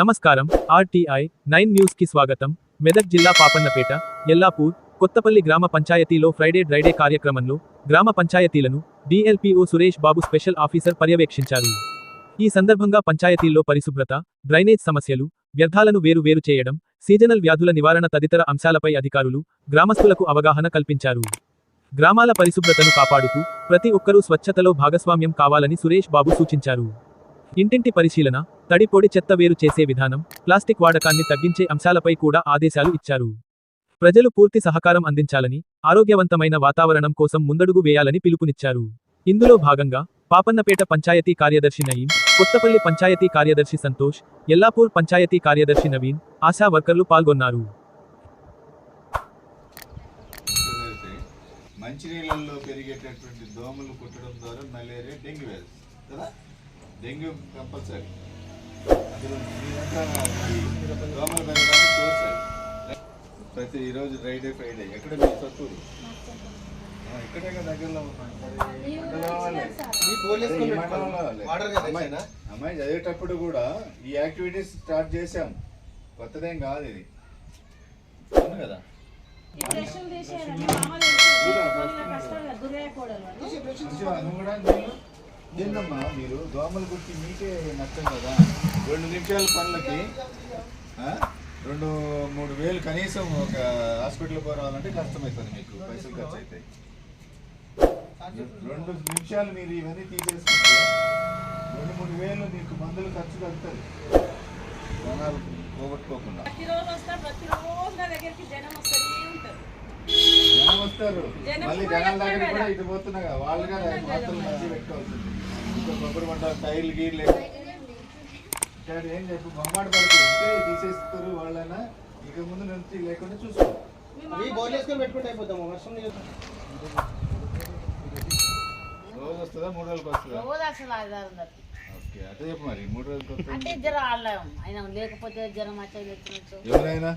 నమస్కారం. RTI nine న్యూస్కి స్వాగతం. మెదక్ జిల్లా పాపన్నపేట ఎల్లాపూర్ కొత్తపల్లి గ్రామ పంచాయతీలో ఫ్రైడే డ్రైడే కార్యక్రమంలో గ్రామ పంచాయతీలను DLPO Suresh Babu special officer పర్యవేక్షించారు. ఈ సందర్భంగా పంచాయతీల్లో పరిశుభ్రత డ్రైనేజ్ సమస్యలు వ్యర్థాలను వేరు వేరు చేయడం సీజనల్ వ్యాధుల నివారణ తదితర అంశాలపై అధికారులు గ్రామస్తులకు అవగాహన కల్పించారు. గ్రామాల పరిశుభ్రతను కాపాడుతూ ప్రతి ఒక్కరూ స్వచ్ఛతలో భాగస్వామ్యం కావాలని సురేష్ బాబు సూచించారు. ఇంటింటి పరిశీలన తడి పొడి చెత్త వేరు చేసే విధానం ప్లాస్టిక్ వాడకాన్ని తగ్గించే అంశాలపై కూడా ఆదేశాలు ఇచ్చారు. ప్రజలు పూర్తి సహకారం అందించాలని ఆరోగ్యవంతమైన వాతావరణం కోసం ముందడుగు వేయాలని పిలుపునిచ్చారు. ఇందులో భాగంగా పాపన్నపేట పంచాయతీ కార్యదర్శి నయీం కొత్తపల్లి పంచాయతీ కార్యదర్శి సంతోష్ ఎల్లాపూర్ పంచాయతీ కార్యదర్శి నవీన్ ఆశా వర్కర్లు పాల్గొన్నారు. మంచినీళ్ళల్లో పెరిగేటటువంటి దోమలు కుట్టడం ద్వారా మలేరియా డెంగ్యూ వ్యాధి కదా? Dengue compulsory. దోమలు పెరగడానికి సోర్స్ అది. ప్రతి ఈరోజు ఫ్రైడే ఫ్రైడే ఎక్కడ మీ సత్తూరు? ఇక్కడే దగ్గరలో ఉన్నాం. అమ్మాయి అమ్మాయి చదివేటప్పుడు కూడా ఈ యాక్టివిటీస్ స్టార్ట్ చేశాం. కొత్తదేం కాదు ఇది. అవును కదా? నువ్వు కూడా తిందమ్మా మీరు దోమలు కుట్టి మీకే నష్టం కదా? రెండు నిమిషాల పనులకి ఆ, రెండు మూడు వేలు కనీసం ఒక హాస్పిటల్ పోరావాలంటే కష్టమవుతుంది మీకు పైసలు ఖర్చు అవుతాయి రెండు నిమిషాలు మీరు ఇవన్నీ తీసేసుకుంటే రెండు మూడు వేలు మీకు మందులు ఖర్చు కలుగుతుంది జనాలు పోగొట్టుకోకుండా. జనం వస్తారు. మళ్ళీ కూడా జనాల దగ్గర కూడా కదా. ఇటు పోతున్నా కదా వాళ్ళు కదా మాత్రం మంచి పెట్టుకోవాల్సింది. టైర్లు గీర్లు ఇక్కడ ఏం చెప్పు బొమ్మాట పడుతూ ఉంటే తీసేస్తారు వాళ్ళైనా. ఇక ముందు నుంచి లేకుండా చూసుకో. అవి బౌల్ వేసుకొని పెట్టుకుంటే అయిపోతాము వర్షం రోజు వస్తుందా మూడు రోజులకు వస్తుందా? రోజు అసలు. ఓకే అదే చెప్పు మరి మూడు రోజులకు అంటే జ్వరం ఆయన లేకపోతే జ్వరం వచ్చేది ఎవరైనా?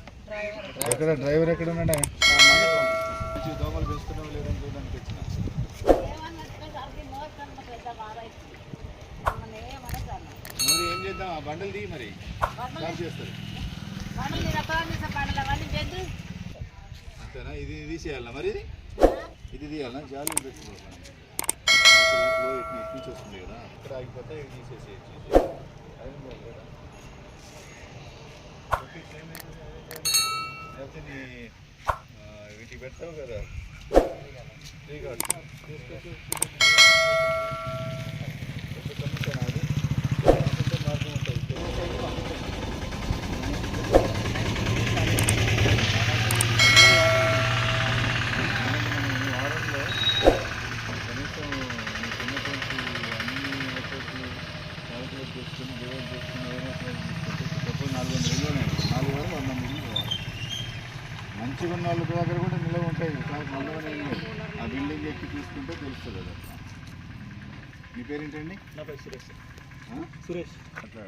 ఎక్కడ డ్రైవర్ ఎక్కడ ఉన్నాడా? దోమలు లేదని చూడడానికి వచ్చిన? మరి ఏం చేద్దాం? ఆ బండలు దిగి మరి. స్టాప్ చేస్తారు. అంతేనా? ఇది తీసేయాలా మరి? ఇది ఇది తీయాలా? జాలి పెట్టుకోవాలి. ఇటు వస్తుంది కదా ఇక్కడ ఆగిపోతే ఇది తీసేసేయచ్చు? లేకపోతే నీ వీటికి పెడతావు కదా. తీసుకొచ్చి. మంచిగా ఉన్న వాళ్ళ దగ్గర కూడా నిలవ ఉంటాయి. ఆ బిల్డింగ్ ఎక్కి తీసుకుంటే తెలుస్తుంది అది మీ పేరేంటండి? నా పేరు సురేష్ ఆ? సురేష్. అట్లా.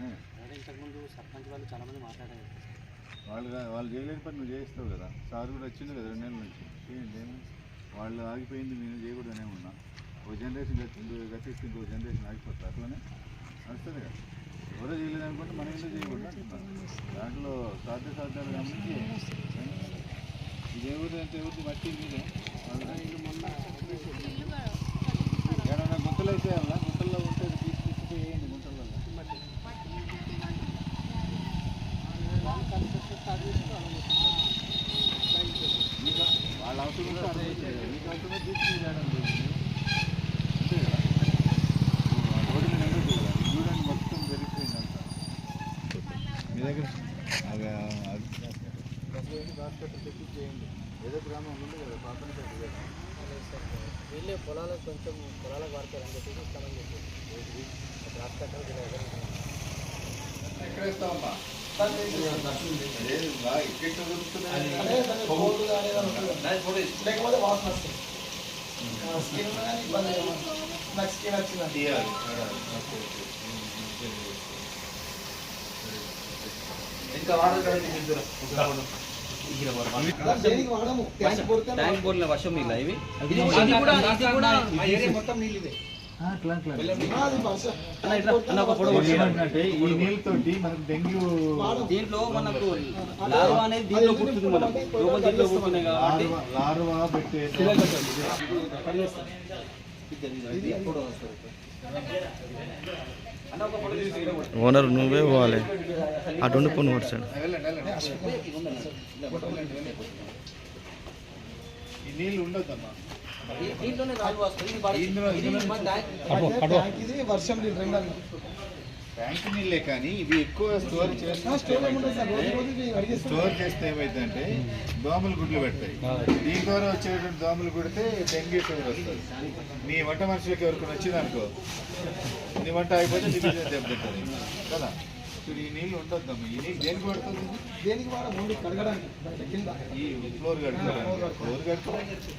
ఆ. ఇంతకుముందు సర్పంచ్ వాళ్ళు చాలా మంది మాట్లాడారు. వాళ్ళు వాళ్ళు చేయలేని పని నువ్వు చేయిస్తావు కదా. సార్ కూడా వచ్చింది కదా రెండు నెలల నుంచి. చేయండి వాళ్ళు ఆగిపోయింది నేను చేయకూడదనే ఉన్నా. ఒక జనరేషన్ గతి గతిస్తే ఇంకో జనరేషన్ ఆగిపోతుంది అట్లనే నడుస్తుంది కదా. ఎవరో చేయలేదు అనుకుంటే మనం ఎందుకు చేయకూడదు? దాంట్లో సాధ్య సాధ్యాలు గమనించి ఇది ఎవరు అంటే ఎవరిది మట్టి మీదే? ఏమైనా గుంతలు అయితే అలా గుంతల్లో ఉంటే అది తీసి తీసుకుపోయి వేయండి గుంతల్లో మీకు వాళ్ళ అవసరం ఉంటే అదే చేయాలి. మీకు అవసరం ఉంటే తీసుకుని రావడం లేదు. అంతే కదా రోడ్డు మీద ఉండదు కదా ఇది చూడండి మొత్తం పెరిగిపోయింది అంతా మీ దగ్గర ఏదో గ్రామం ఉంది కదా కదా వీళ్ళే పొలాలకు కొంచెం పొలాలకు వాడతారని చెప్పేసి ఇస్తామని చెప్పి హాస్పిటల్ ఎక్కడ ఇస్తామమ్మా లేదు, బాగా ఇక్కడ దొరుకుతున్నాయి. లేకపోతే వాసన వస్తుంది స్కిన్ కానీ ఇబ్బంది. నాకు స్కిన్ వచ్చిందండి తీయాలి చూడాలి. Okay, okay. ఇంకా వాడదు కదండి మీరు దూరం. ఒక రౌండ్. ఇక్కడ వరకు. దేనికి వాడము ట్యాంక్ వర్షం నీళ్ళ ఇవి? ఇది కూడా కూడా మొత్తం నీళ్ళు దీంట్లో మనకు లార్వా అనేది దీంట్లో మనం దీంట్లో కాబట్టి ఓనర్ నువ్వే పోవాలి. అటు ఉండి పో నువ్వు అటు సైడ్. వెళ్ళండి వెళ్ళండి ఈ నీళ్ళు ఉండొద్దమ్మా. ఈ- దీంట్లోనే ట్యాంక్ నీళ్ళే కానీ ఇవి ఎక్కువ స్టోర్ చేస్తే స్టోర్ చేస్తే ఏమైందంటే దోమలు గుడ్లు పెడతాయి. దీని ద్వారా వచ్చేటువంటి దోమలు కుడితే డెంగ్యూ ఫీవర్ వస్తుంది. నీ వంట మనుషులకి ఎవరికైనా వచ్చింది అనుకో నీ వంట అయిపోతే డివిజన్ దెబ్బతింటుంది కదా? ఇప్పుడు ఈ నీళ్ళు ఉండొద్దమ్మా. ఈ నీళ్ళు దేనికి పడుతుంది దేనికి వాడ? ముందు కడగడానికి. కింద. ఈ ఫ్లోర్ కడుకోవడానికి ఫ్లోర్ కడుకోవడానికి